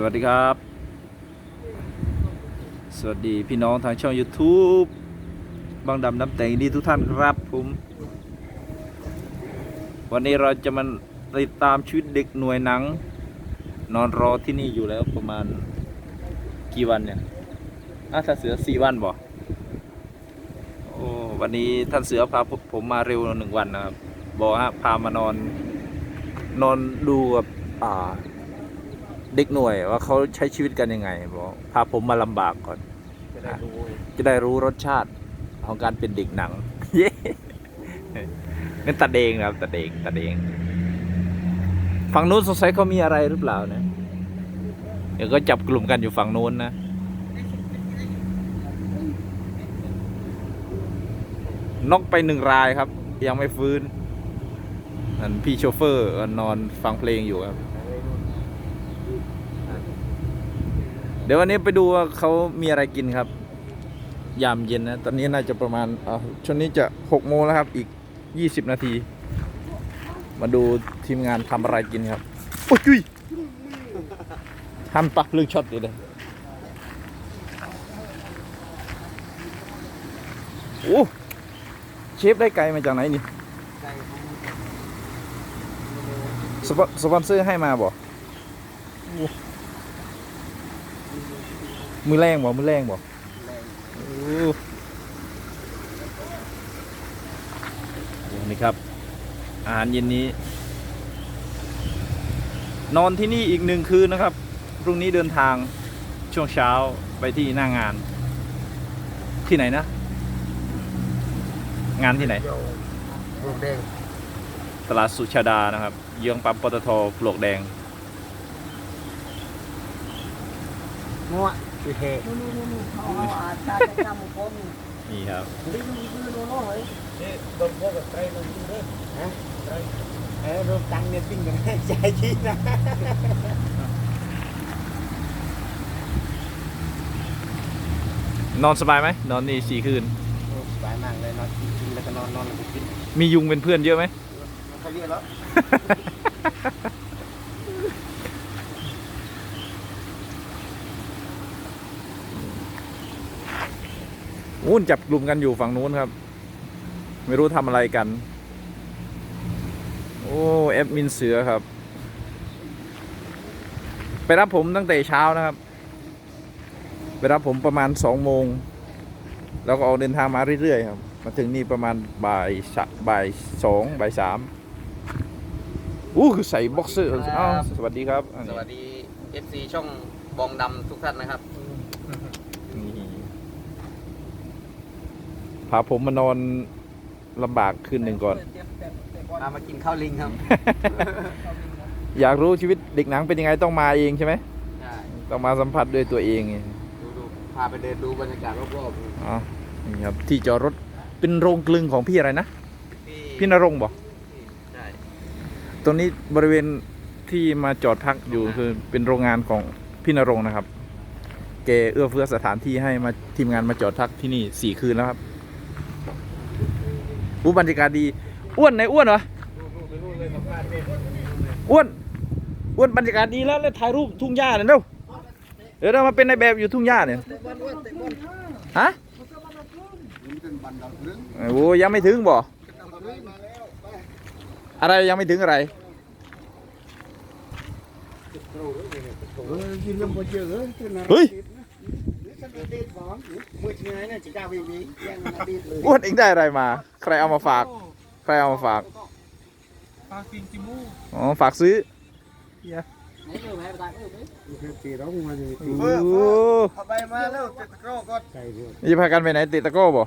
สวัสดีครับ สวัสดีพี่น้องทางช่อง YouTube บางดำน้ำแต่งดีทุกท่านครับผมวันนี้เราจะมาติดตามชีวิตเด็กหน่วยหนัง นอนรอที่นี่อยู่แล้วประมาณกี่วันเนี่ยอาถ้าเสือสี่วันบ่โอ้วันนี้ท่านเสือพาผมผมมาเร็วหนึ่งวันนะครับบอกฮะพามานอนนอนดูกับอ่า เด็กหน่วยว่าเขาใช้ชีวิตกันยังไงบอกพาผมมาลำบากก่อน จะได้รู้จะได้รู้รสชาติของการเป็นเด็กหนัง เย้นั่นตาเดงนะครับตาเดงตาเดงฝั่งนู้นสงสัยเขามีอะไรหรือเปล่าเนี่ยเดี๋ยวก็จับกลุ่มกันอยู่ฝั่งนู้นนะนกไปหนึ่งรายครับ ยังไม่ฟื้นนั่นพี่โชเฟอร์ก็นอนฟังเพลงอยู่ครับ เดี๋ยววันนี้ไปดูว่าเขามีอะไรกินครับ ยามเย็นนะ ตอนนี้น่าจะประมาณอ่าช่วงนี้จะหกโมงแล้วครับ อีกยี่สิบนาที มาดูทีมงานทำอะไรกินครับ โอ้ยจุยทำปะเรื่องช็อตเลยเลยโอ้เชฟได้ไก่มาจากไหนนี่ใจของสปอนสปอนเซอร์ให้มาบ่โอ้ มือแรงบ่มือแรงบ่แรงโอ้โหนี่ครับ อาหารเย็นนี้ นอนที่นี่อีกหนึ่งคืนนะครับ พรุ่งนี้เดินทางช่วงเช้าไปที่หน้างาน ที่ไหนนะ งานที่ไหนเดี๋ยวปลูกแดงตลาดสุชาดานะครับ เยื้องปั๊มปตทปลวกแดง มั่วคือเทนู่นนู่นนู่นนู่นเขาเอาอาจารย์จำผมนี่ครับนี่มันคือโน่นโน่นเฮ้ยนี่โดนพวกกับไตรมันดูด้วยฮะไตรเอ้รถตังเนี่ยปิ้งกันให้ใจชี้นะนอนสบายไหมนอนนี่สี่คืนโอ้สบายมากเลยนอนกินแล้วก็นอนนอนแล้วก็กินมียุงเป็นเพื่อนเยอะไหมมันเขาเรียกแล้ว อุ้นจับกลุ่มกันอยู่ฝั่งนู้นครับ ไม่รู้ทำอะไรกัน โอ้แอดมินเสือครับ ไปรับผมตั้งแต่เช้านะครับ ไปรับผมประมาณสองโมง แล้วก็ออกเดินทางมาเรื่อยๆครับ มาถึงนี่ประมาณบ่ายสะบ่ายสองบ่ายสามอู้คือใส่บ็อกเซอร์อ้าวสวัสดีครับอันสนี้วัสดี FC ช่องบองดำทุกท่านนะครับ พาผมมานอนลำบากคืนหนึ่งก่อนพามากินข้าวลิงครับ อยากรู้ชีวิตเด็กหนังเป็นยังไงต้องมาเองใช่ไหมใช่ต้องมาสัมผัสด้วยตัวเองไงดูดูพาไปเดินดูบรรยากาศรอบอ๋อนี่ครับที่จอดรถเป็นโรงกลึงของพี่อะไรนะๆพี่พี่นรงค์บอกใช่ตรงนี้บริเวณที่มาจอดพักอยู่คือเป็นโรงงานของพี่นรงค์นะครับแกเอื้อเฟื้อสถานที่ให้มาทีมงานมาจอดพักที่นี่สี่คืนแล้วครับ อู้บรรยากาศดี อ้วนไหนอ้วนเหรออ้วน อ้วนบรรยากาศดีแล้วแล้วถ่ายรูปทุ่งหญ้าเนี่ยเร็วเดี๋ยวเรามาเป็นในแบบอยู่ทุ่งหญ้าเนี่ยฮะโอ้ยังไม่ถึงบ่อะไรยังไม่ถึงอะไรเฮ้ย อะไรเฮ้ยฉันเด็ดหวานมือที่ไหนเนี่ยจะกล้าวิ่งหนีแย่งมาดีดเลยอ้วนเองได้อะไรมา ใครเอามาฝาก ใครเอามาฝากปลากินจิมูอ๋อ ฝากซื้อไหนเออแม่ตายเออตีร้องมาเลยโอ้โหเอาไปมาแล้วเตะตะกร้อก่อนใช่เพื่อนนี่จะพากันไปไหนเตะตะกร้อบ่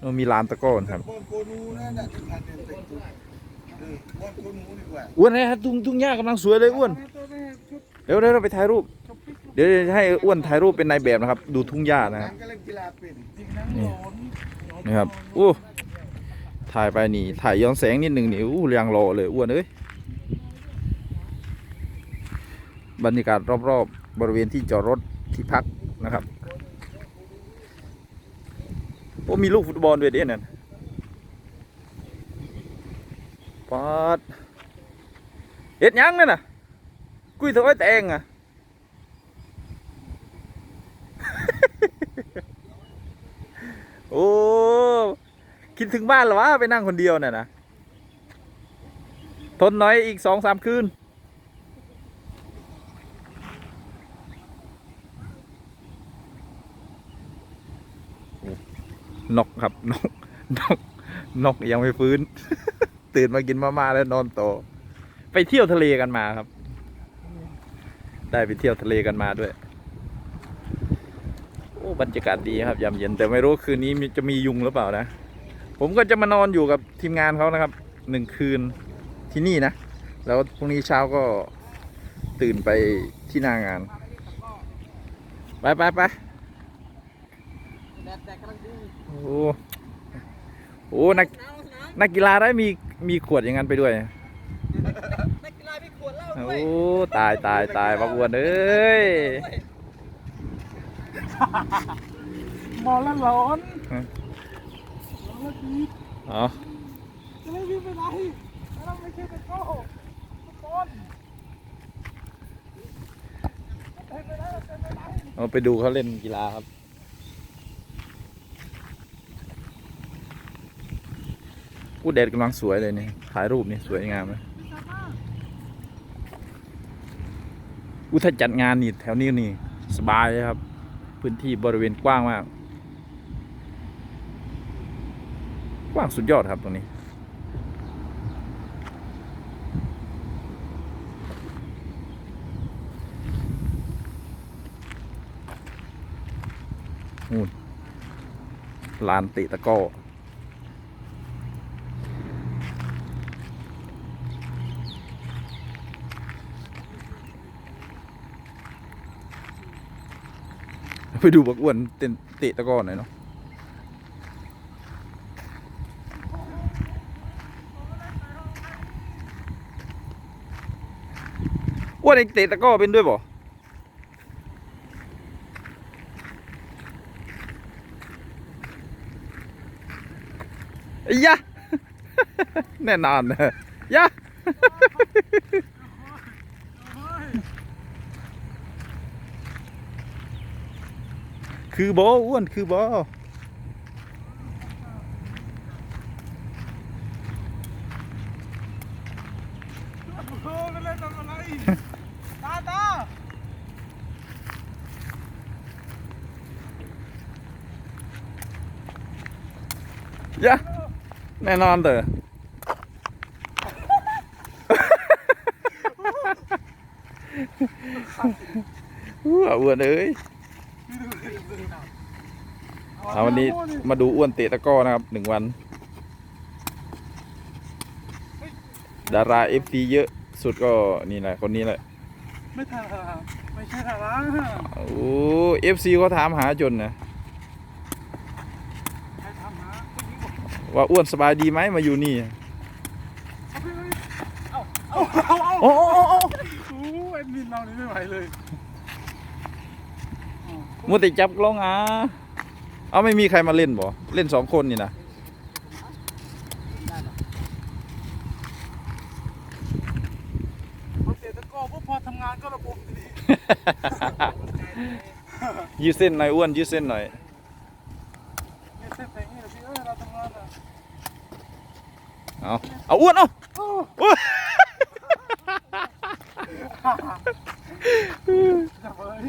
เออมีลานตะกร้อครับบอลโกนูนั่นน่ะที่ผ่านเดินเตะตัวเออบอลโกนูดีกว่าอ้วนนะฮะทุ่งทุ่งหญ้ากำลังสวยเลยอ้วน เดี๋ยวเดี๋ยวเราไปถ่ายรูป เดี๋ยวจะให้อ้วนถ่ายรูปเป็นนายแบบนะครับ ดูทุ่งหญ้านะครับนี่นี่ครับอู้ถ่ายไปนี่ถ่ายย้อนแสงนิดหนึ่งนี่อู้เรียงรอเลยอ้วนเอ้ยบรรยากาศรอบๆบริเวณที่จอดรถที่พักนะครับโอ้มีลูกฟุตบอลด้วยเด้นั่นปาดเฮ็ดยังนั่นน่ะ กุ้ยเถอะไอ้แตงอะ โอ้ คิดถึงบ้านหรอวะไปนั่งคนเดียวน่ะนะทนหน้อยอีกสองสามคืนนกครับนกนกนกยังไม่ฟื้น ตื่นมากินมาม่าแล้วนอนโตอไปเที่ยวทะเลกันมาครับ ได้ไปเที่ยวทะเลกันมาด้วยโอ้บรรยากาศดีครับยามเย็นแต่ไม่รู้คืนนี้มีจะมียุงหรือเปล่านะ ผมก็จะมานอนอยู่กับทีมงานเขานะครับหนึ่งคืนที่นี่นะ แล้วพรุ่งนี้เช้าก็ตื่นไปที่หน้างาน ไปไปไปแดดแดดกำลังดีโอ้โอ้นักหนาวหนาวนักกีฬาได้มีมีขวดอย่างนั้นไปด้วย นักกีฬามีขวดเหล้าโอ้ด้วยตายตายตายบักอ้วนเอ้ยมองแล้วร้อน เอาจะไม่วิ่งไปไหนเราไม่ใช่เป็นโก้บอลเอาไปดูเขาเล่นกีฬาครับกูแดดกำลังสวยเลยนี่ถ่ายรูปนี่สวยงามเลยอุถ้าจัดงานนี่แถวนี้นี่สบายเลยครับ พื้นที่บริเวณกว้างมาก กว้างสุดยอดครับตรงนี้นู่นลานติตะก้อไปดูบักอ้วนเต้นเตะตะก้อหน่อยเนาะ อ้วนเองเตะตะก้อเป็นด้วยบ่ยะแน่นอนนะยะคือบออ้วนคือบอ โอ้กันเลยทำอะไรตาตา ยะแน่นอนเด้ออู้อ้วนเอ้ยเอาวันนี้มาดูอ้วนเตะตะกร้อนะครับหนึ่งวัน ดาราเอฟซีเยอะสุดก็นี่แหละคนนี้แหละ ไม่ทันไม่ใช่ทาระโอ้เอฟซีเขาถามหาจนนะ ใครทำหา ว่าอ้วนสบายดีไหมมาอยู่นี่เอาเอาเอาเอาโอ้โอ้โอ้โอ้โอ้เอ็ดมินเรานี่ไม่ไหวเลยมัวแต่จับกล้องอะเอาไม่มีใครมาเล่นบ่เล่นสองคนนี่นะพอเตะตะกร้อปุ๊บพอทำงานก็ระบบดียืดเส้นหน่อยอ้วนยืดเส้นหน่อยเนี่ยเส้นแต่งนี่แหละพี่เอ้ยเราทำงานอะ เอาเอาอ้วนเอาโอ้ยจับเลย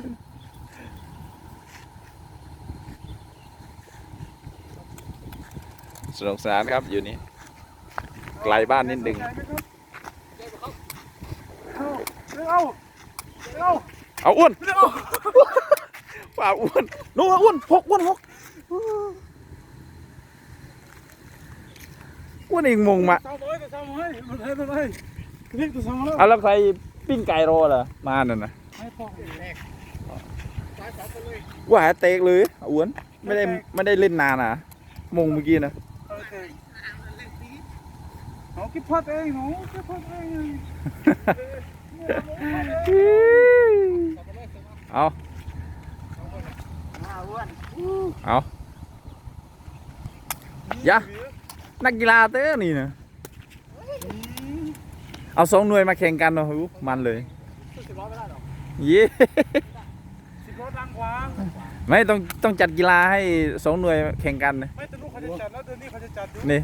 สนุกสนานครับอยู่นี่ไกลบ้านนิดหนึ่งเอาเอาเอาเอาอ้วนเอาฝ่าอ้วนโน้อ้วนหกอ้วนหก วนเองมงมาสาวน้อยแต่สาวน้อยมันให้มันให้เราอยเอาแล้วใครปิ้งไก่รอเหรอมานั่นนะว่าหาเตกเลยอ้วนไม่ได้ไม่ได้เล่นนานอะมงเมื่อกี้นะโอเคหนูคิดพลาดเองหนูคิดพลาดเองเอามาอ้วนเอายะ นักกีฬาเต้อนี่นะเอาสองหน่วยมาแข่งกันเนาะหูมันเลยสิบล้อไม่ได้หรอเย้สิบล้อดังขวางไม่ต้องต้องจัดกีฬาให้สองหน่วยแข่งกันนะไม่แต่ลูกเขาจะจัดแล้วเดือนนี้เขาจะจัดอยู่นี่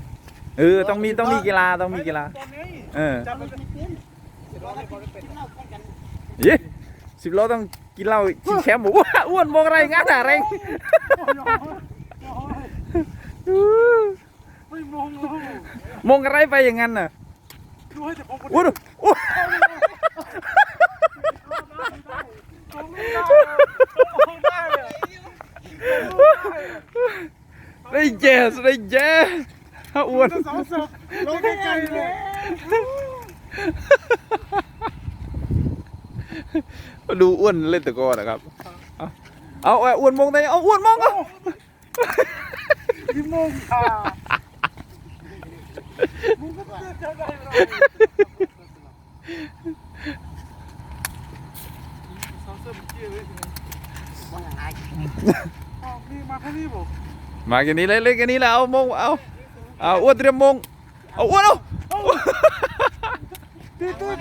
เออต้องมีต้องมีกีฬาต้องมีกีฬาตอนนี้เออจัดแล้วจะยี่สิบโลต้องกินเหล้าชิงแชมป์อ้วนอ้วนมองอะไรงั้นอะเร่งไม่มองเรามองอะไรไปอย่างนั้นน่ะดูให้แต่ผมคนอ้วนอ้วนได้เลยได้เจสได้เจอ้วน สองศพลงใกล้ๆเลยดูอ้วนเล่นตะกร้อนะครับ เอาเอาเอาอ้วนมองได้เอาอ้วนมองเอา พี่มงค่ะมึงก็เจอได้เรา มาแค่นี้บอกมาแค่นี้เลยเล่นแค่นี้แล้วเอามงเอาเอาอ้วนเตรียมมงเอาอ้วนเอาตีตื้น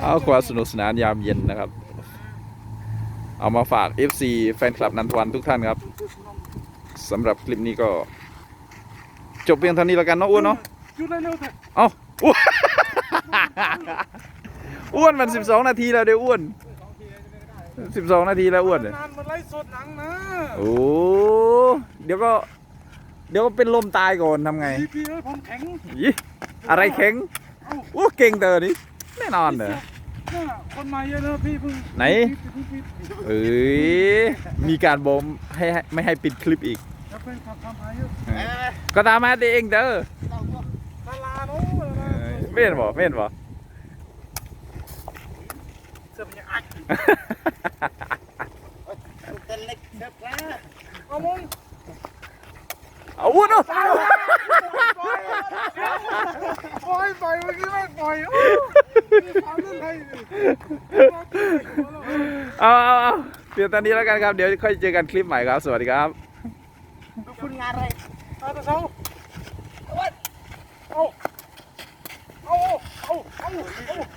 เอาความสนุกสนานยามเย็นนะครับ เอามาฝาก FC แฟนคลับนันทวันทุกท่านครับสำหรับคลิปนี้ก็ จบเพียงเท่านี้แล้วกันเนาะอ้วนเนาะหยุดเลยเร็วเถอะเอาอ้วนอ้วนมันสิบสองนาทีแล้วเดี๋ยวอ้วนสิบสองนาทีแล้วอ้วนเนี่ยนานมาไล่สดหนังนะโอ้เดี๋ยวก็ เดี๋ยวก็เป็นลมตายก่อนทำไงพี่พี่เอ้ยผมแข็งยี่อะไรแข็งโอ้เก่งเตอนี่แน่นอนเนอะน่ะ คนมาเยอะนะพี่เพิ่งไหนพี่พี่พี่เอ้ยมีการบอมให้ให้ไม่ให้ปิดคลิปอีก แล้วเป็นขับทำหาเยอะก็ตามมาเองเด้อดาราโน้ดาราเอ้ยไม่เห็นบ่ไม่เห็นบ่ เสื้อเป็นยังอัดเอามึงเอาอ้วนเอาปล่อยปล่อยเมื่อกี้ไม่ปล่อยโอ้ยทำ เรื่องอะไรนี่เอาเอาเอาเพียงตอนนี้แล้วกันครับ เดี๋ยวค่อยเจอกันคลิปใหม่ครับ สวัสดีครับคุณงานอะไรเอาแต่เช้าเอาเอาเอาเอาเอาเอาจะเปิด